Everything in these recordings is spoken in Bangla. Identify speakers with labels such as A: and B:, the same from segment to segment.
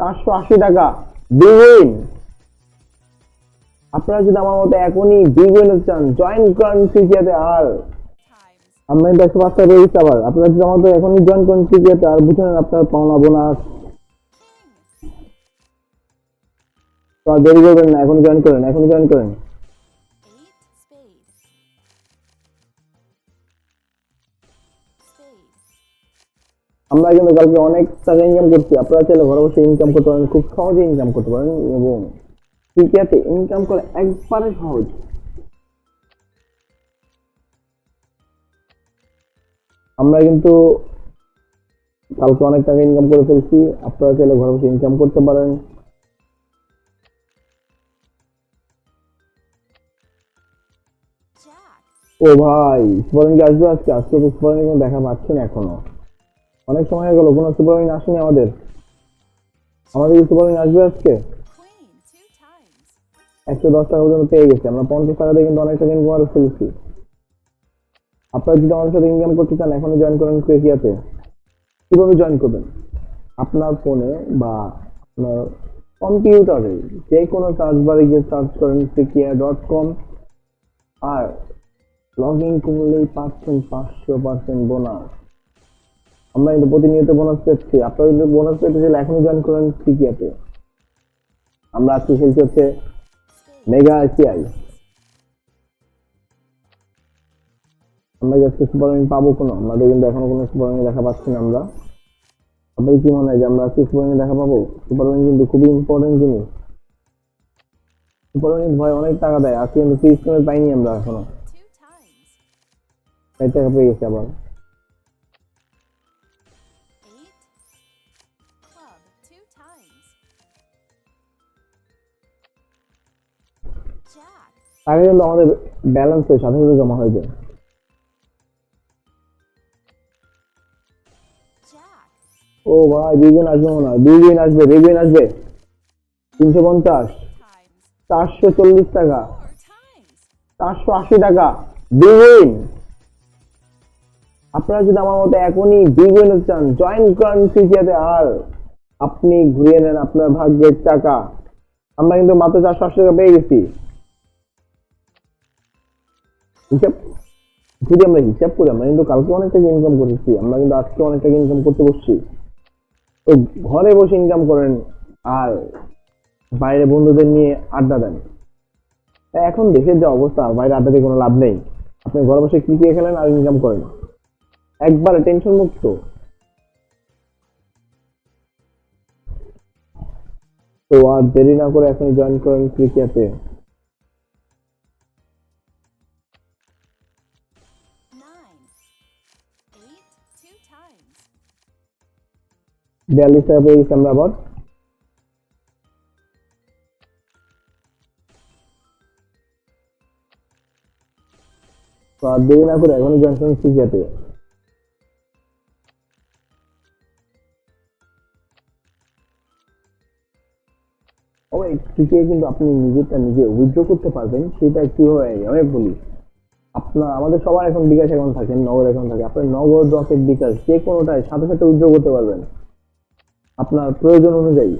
A: চারশো আশি টাকা। বিগিন। আপনারা যদি আমার মতো এখনই বিগিন চান জয়েন করেন সিজিয়াতে আর। আমরা কিন্তু একশো পাঁচ আবার। আপনারা যদি আমার মতো এখনই জয়েন করেন সিজিয়াতে আর বুঝলেন আপনার পাওনা বোনাস। দেরি করবেন না এখন জয়েন করেন এখন জয়েন করেন। আমরা কিন্তু কালকে অনেক টাকা ইনকাম করছি। আপনারা চাইলে ঘরে বসে ইনকাম করতে পারেন, খুব সহজে ইনকাম করতে পারেন এবং সিটিয়াতে ইনকাম করে একবারে সহজ। আমরা কিন্তু কালকে অনেক টাকা ইনকাম করে ফেলছি। আপনারা চাইলে ঘরে বসে ইনকাম করতে পারেন। ও ভাই সুপারমিন কি আসবে আজকে? আজকে সুপারমিন কোনো দেখা পাচ্ছি না এখনও। অনেক সময় হয়ে গেল, কোনো সুপারমিন আসেনি আমাদের। আমাদের কি সুপারমিন আসবে আজকে. একশো দশ টাকা পর্যন্ত পেয়ে গেছি। আমরা পঞ্চাশ টাকা দিয়ে কিন্তু অনেক টাকা ইনকাম করে ফেলেছি আপনারা যদি আমাদের সাথে ইনকাম করতে চান, এখনই জয়েন করেন ক্রেকিয়াতে কীভাবে জয়েন করবেন? আপনার ফোনে বা আপনার কম্পিউটারে যে কোনো সার্চ বারে গিয়ে সার্চ করেন ক্রেকিয়া ডট কম আর লগ ইন করলেই পাচ্ছেন পাঁচশো পার্সেন্ট বোনাস আমরা কিন্তু প্রতিনিয়ত বোনাস পেচ্ছি আপনারা যদি বোনাস পেতে চাইলে এখনই জয়েন করেন ক্রিকিয়াতে আমরা আজকে খেলছি হচ্ছে মেগা এসিআই আমরা আজকে সুপারমিন পাবো কোনো আমাদের কিন্তু এখনও কোনো সুপারমিন দেখা পাচ্ছি না আমরা। আপনার কি মনে হয় যে আমরা আজকে সুপারমিন দেখা পাবো? সুপারমিন কিন্তু খুবই ইম্পর্টেন্ট জিনিস। সুপারমিন ভয় অনেক টাকা দেয় আজকে কিন্তু ফ্রি স্টোরে পাইনি আমরা এখনও। টাকা পেয়ে গেছি আবার। টাকা কিন্তু আমাদের ব্যালেন্স সাথে সাথে জমা হয়ে যায়। ও ভাই বিগুন আসবে মনে হয়। বিগুন আসবে বিগুন আসবে। তিনশো পঞ্চাশ। চারশো চল্লিশ টাকা। চারশো আশি টাকা। বিগুইন আপনারা যদি আমার মতো এখনই বিগুইন চান জয়েন করেন সিজিয়াতে আর আপনি ঘুরিয়ে নেন আপনার ভাগ্যের টাকা। আমরা কিন্তু মাত্র চারশো আশি টাকা পেয়ে গেছি। হিসাব যদি আমরা হিসাব করি, আমরা কিন্তু কালকে অনেক টাকা ইনকাম করেছি, আমরা কিন্তু আজকে অনেক টাকা ইনকাম করতে বসছি। তো ঘরে বসে ইনকাম করেন আর বাইরে বন্ধুদের নিয়ে আড্ডা দেন। এখন দেশের যে অবস্থা বাইরে আড্ডা দিয়ে কোনো লাভ নেই। আপনি ঘরে বসে ক্রিকেট খেলেন আর ইনকাম করেন? একবারে টেনশন মুক্ত। তো আর দেরি না করে এখন জয়েন করেন ক্রিকেটে। বিয়াল্লিশ টাকা পেয়ে আর দেরি না করে এখনই করেন ক্রিকেটে ওই কিন্তু আপনি নিজেরটা নিজে উইথড্র করতে পারবেন, সেটা কি হয় আমি বলি। আপনার, আমাদের সবার এখন বিকাশ অ্যাকাউন্ট থাকে, নগদ অ্যাকাউন্ট থাকে। আপনার নগদ রকেট বিকাশ যে কোনোটাই সাথে সাথে উইথড্র করতে পারবেন। আপনার প্রয়োজন অনুযায়ী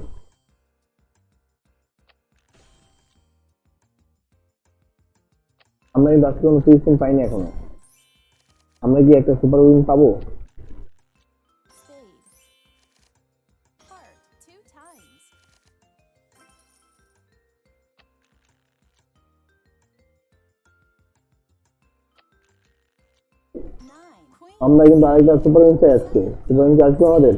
A: আমরা কিন্তু আজকে কোনো স্পিন পাইনি এখনও আমরা কি একটা সুপার উইন পাবো. আমরা কিন্তু আরেকটা সুপার উইন চাই আজকে সুপার উইন আসবে আমাদের.